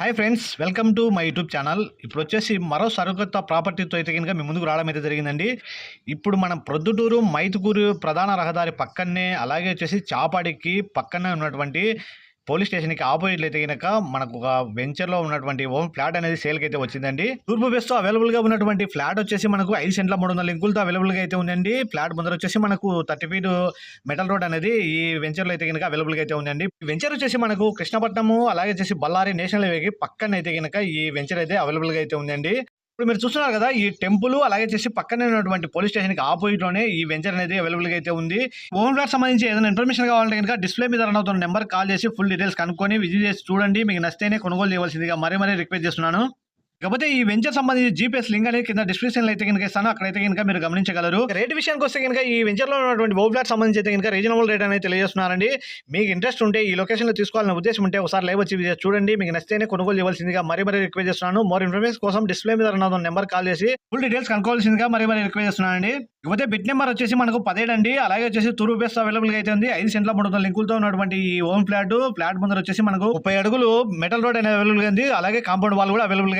Hi friends welcome to my YouTube channel ఇప్పుడు వచ్చేసి మరో సరికొత్త ప్రాపర్టీతో అయితే కనుక మీ ముందుకు రావడం అయితే జరిగిందండి. ఇప్పుడు మనం ప్రొద్దుటూరు మైతుకూరు ప్రధాన రహదారి పక్కనే అలాగే వచ్చేసి చాపాడికి పక్కనే ఉన్నటువంటి పోలీస్ స్టేషన్కి ఆపోజిట్ అయితే కనుక మనకు ఒక వెంచర్లో ఉన్నటువంటి ఓమ్ ఫ్లాట్ అనేది సేల్కి అయితే వచ్చిందండి. తూర్పు బేస్తో అవైలబుల్గా ఉన్నటువంటి ఫ్లాట్ వచ్చేసి మనకు ఐదు సెంట్ల మూడు వందల లింకులతో అవైలబుల్గా అయితే ఉందండి. ఫ్లాట్ ముందర వచ్చేసి మనకు థర్టీ ఫీట్ మెటల్ రోడ్ అనేది ఈ వెంచర్లో అయితే కనుక అవైలబుల్గా అయితే ఉందండి. వెంచర్ వచ్చేసి మనకు కృష్ణపట్నము అలాగే వచ్చేసి బళ్ళారి నేషనల్ హైవేకి పక్కన అయితే కనుక ఈ వెంచర్ అయితే అవైలబుల్గా అయితే ఉందండి. ఇప్పుడు మీరు చూస్తున్నారు కదా ఈ టెంపుల్ అలాగే చేసి పక్కనే ఉన్నటువంటి పోలీస్ స్టేషన్కి ఆపోజిట్లోనే ఈ వెంచర్ అనేది అవైలబుల్గా అయితే ఉంది. హోమ్ ఫ్లాట్ సంబంధించి ఏదైనా ఇన్ఫర్మేషన్ కావాలంటే కనుక డిస్ప్లే మీద రన్ అవుతున్న నెంబర్ కాల్ చేసి ఫుల్ డీటెయిల్స్ కనుక్కొని విజిట్ చేసి చూడండి. మీకు నచ్చితేనే కొనుగోలు చేయవలసిందిగా మరీ మరీ రిక్వెస్ట్ చేస్తున్నాను. కాకపోతే ఈ వెంచర్ సంబంధించి జీపీఎస్ లింక్ అనేది కింద డిస్క్రిప్షన్లో అయితే కనుక ఇస్తాను అక్కడైతే కనుక మీరు గమనించగలరు. రేట్ విషయానికి వస్తే కనుక ఈ వెంచర్లో ఉన్నటువంటి ఓ ఫ్లాట్ సంబంధించి అయితే కనుక రీజనబుల్ రేట్ అనేది తెలియజేస్తున్నారండి. మీకు ఇంట్రెస్ట్ ఉంటే ఈ లొకేషన్లో తీసుకోవాలనే ఉద్దేశం ఉంటే ఒకసారి లైవ్ వచ్చి చూడండి. మీకు నచ్చితేనే కొనుగోలు చేయవలసిందిగా మరీ మరీ రిక్వెస్ట్ చేస్తున్నాను. మోర్ ఇన్ఫర్మేషన్ కోసం డిస్ప్లే మీద అవుతున్న నెంబర్ కాల్ చేసి ఫుల్ డీటెయిల్స్ కనుక్కోవాల్సిందిగా మరీ మరీ రిక్వెస్ట్ చేస్తున్నానండి. ఇకపోతే బిట్ నెంబర్ వచ్చేసి మనకు పదిహేడు అండి. అలాగే వచ్చేసి తూర్పు బేస్ అవైలబుల్గా అయితే ఉంది. ఐదు సెంట్ల మూడు వందల లింకులతో ఉన్నటువంటి ఈ హోమ్ ఫ్లాట్ ఫ్లాట్ ముందర వచ్చేసి మనకు ముప్పై అడుగులు మెటల్ రోడ్ అనేది అవైలబుల్గా ఉంది. అలాగే కాంపౌండ్ వాల్ కూడా అవైలబుల్గా